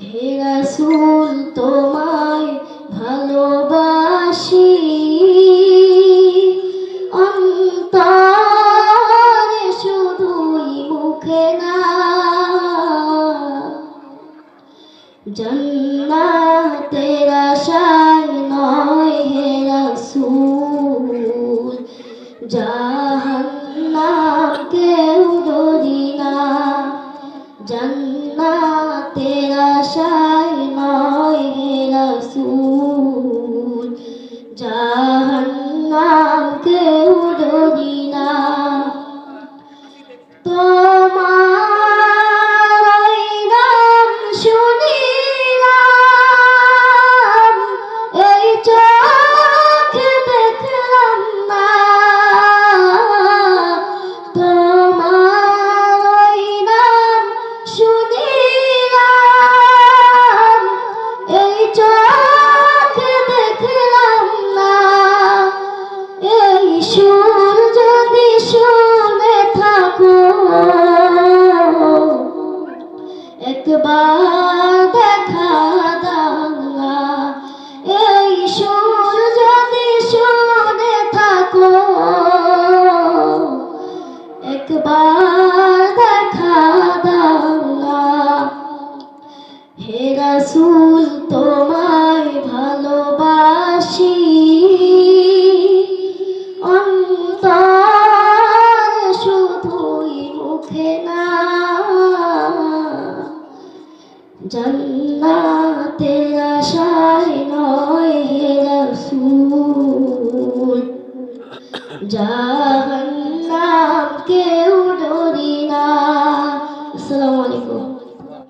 হে রাসুল, তোমায় ভালোবাসি। অন্তরে শুধুই মুখে না। জন্নাতের আশায় নয় হে রাসুল জাহান্নাম কেউ যদি না ওঠে না। জন্নাতে আশায় নয় হে রসুল। জাহান